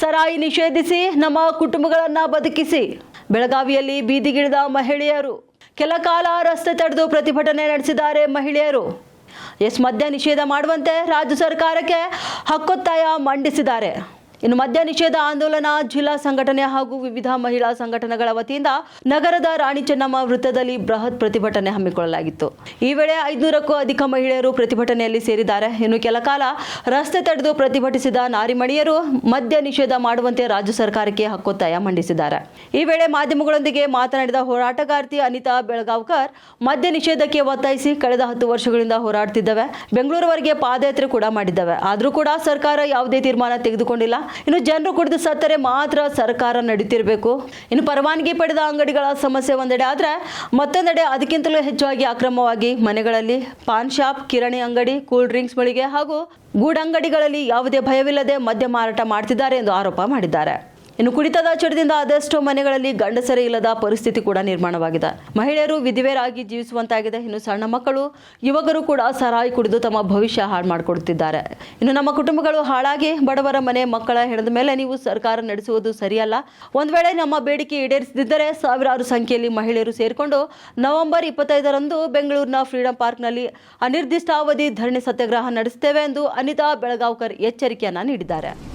ಸರಾಯಿ ನಿಷೇಧಿಸಿ ನಮ್ಮ ಕುಟುಂಬಗಳನ್ನು ಬದುಕಿಸಿ. ಬೆಳಗಾವಿಯಲ್ಲಿ ಬೀದಿಗಿಳಿದ ಮಹಿಳೆಯರು. ಕೆಲ ಕಾಲ ರಸ್ತೆ ತಡೆದು ಪ್ರತಿಭಟನೆ ನಡೆಸಿದ್ದಾರೆ ಮಹಿಳೆಯರು. ಎಸ್ ಮದ್ಯ ನಿಷೇಧ ಮಾಡುವಂತೆ ರಾಜ್ಯ ಸರ್ಕಾರಕ್ಕೆ ಹಕ್ಕೊತ್ತಾಯ ಮಂಡಿಸಿದ್ದಾರೆ. ಇನ್ನು ಮದ್ಯ ನಿಷೇಧ ಆಂದೋಲನ, ಜಿಲ್ಲಾ ಸಂಘಟನೆ ಹಾಗೂ ವಿವಿಧ ಮಹಿಳಾ ಸಂಘಟನೆಗಳ ವತಿಯಿಂದ ನಗರದ ರಾಣಿ ಚೆನ್ನಮ್ಮ ವೃತ್ತದಲ್ಲಿ ಬೃಹತ್ ಪ್ರತಿಭಟನೆ ಹಮ್ಮಿಕೊಳ್ಳಲಾಗಿತ್ತು. ಈ ವೇಳೆ ಐದುನೂರಕ್ಕೂ ಅಧಿಕ ಮಹಿಳೆಯರು ಪ್ರತಿಭಟನೆಯಲ್ಲಿ ಸೇರಿದ್ದಾರೆ. ಇನ್ನು ಕೆಲ ಕಾಲ ರಸ್ತೆ ತಡೆದು ಪ್ರತಿಭಟಿಸಿದ ನಾರಿಮಣಿಯರು ಮದ್ಯ ನಿಷೇಧ ಮಾಡುವಂತೆ ರಾಜ್ಯ ಸರ್ಕಾರಕ್ಕೆ ಹಕ್ಕೊತ್ತಾಯ ಮಂಡಿಸಿದ್ದಾರೆ. ಈ ವೇಳೆ ಮಾಧ್ಯಮಗಳೊಂದಿಗೆ ಮಾತನಾಡಿದ ಹೋರಾಟಗಾರ್ತಿ ಅನಿತಾ ಬೆಳಗಾವ್ಕರ್, ಮದ್ಯ ನಿಷೇಧಕ್ಕೆ ಒತ್ತಾಯಿಸಿ ಕಳೆದ ಹತ್ತು ವರ್ಷಗಳಿಂದ ಹೋರಾಡ್ತಿದ್ದವೆ. ಬೆಂಗಳೂರುವರೆಗೆ ಪಾದಯಾತ್ರೆ ಕೂಡ ಮಾಡಿದ್ದವೆ. ಆದರೂ ಕೂಡ ಸರ್ಕಾರ ಯಾವುದೇ ತೀರ್ಮಾನ ತೆಗೆದುಕೊಂಡಿಲ್ಲ. ಇನ್ನು ಜನರು ಕುಡಿದು ಸತ್ತರೆ ಮಾತ್ರ ಸರ್ಕಾರ ನಡೀತಿರಬೇಕು. ಇನ್ನು ಪರವಾನಗಿ ಪಡೆದ ಅಂಗಡಿಗಳ ಸಮಸ್ಯೆ ಒಂದೆಡೆ ಆದರೆ ಮತ್ತೊಂದೆಡೆ ಅದಕ್ಕಿಂತಲೂ ಹೆಚ್ಚಾಗಿ ಅಕ್ರಮವಾಗಿ ಮನೆಗಳಲ್ಲಿ ಪಾನ್ ಶಾಪ್, ಕಿರಾಣಿ ಅಂಗಡಿ, ಕೂಲ್ ಡ್ರಿಂಕ್ಸ್ ಮಳಿಗೆ ಹಾಗೂ ಗೂಡಂಗಡಿಗಳಲ್ಲಿ ಯಾವುದೇ ಭಯವಿಲ್ಲದೆ ಮದ್ಯ ಮಾರಾಟ ಮಾಡ್ತಿದ್ದಾರೆ ಎಂದು ಆರೋಪ ಮಾಡಿದ್ದಾರೆ. ಇನ್ನು ಕುಡಿತದ ಚಟದಿಂದ ಆದಷ್ಟು ಮನೆಗಳಲ್ಲಿ ಗಂಡಸರೇ ಇಲ್ಲದ ಪರಿಸ್ಥಿತಿ ಕೂಡ ನಿರ್ಮಾಣವಾಗಿದೆ. ಮಹಿಳೆಯರು ವಿಧಿವೇರಾಗಿ ಜೀವಿಸುವಂತಾಗಿದೆ. ಇನ್ನು ಸಣ್ಣ ಮಕ್ಕಳು, ಯುವಕರು ಕೂಡ ಸರಾಯಿ ಕುಡಿದು ತಮ್ಮ ಭವಿಷ್ಯ ಹಾಳು ಮಾಡಿಕೊಡುತ್ತಿದ್ದಾರೆ. ಇನ್ನು ನಮ್ಮ ಕುಟುಂಬಗಳು ಹಾಳಾಗಿ ಬಡವರ ಮನೆ ಮಕ್ಕಳ ಹೆಣದ ಮೇಲೆ ನೀವು ಸರ್ಕಾರ ನಡೆಸುವುದು ಸರಿಯಲ್ಲ. ಒಂದು ವೇಳೆ ನಮ್ಮ ಬೇಡಿಕೆ ಈಡೇರಿಸದಿದ್ದರೆ ಸಾವಿರಾರು ಸಂಖ್ಯೆಯಲ್ಲಿ ಮಹಿಳೆಯರು ಸೇರಿಕೊಂಡು ನವೆಂಬರ್ ಇಪ್ಪತ್ತೈದರಂದು ಬೆಂಗಳೂರಿನ ಫ್ರೀಡಂ ಪಾರ್ಕ್ನಲ್ಲಿ ಅನಿರ್ದಿಷ್ಟಾವಧಿ ಧರಣಿ ಸತ್ಯಾಗ್ರಹ ನಡೆಸುತ್ತೇವೆ ಎಂದು ಅನಿತಾ ಬೆಳಗಾವ್ಕರ್ ಎಚ್ಚರಿಕೆಯನ್ನು ನೀಡಿದ್ದಾರೆ.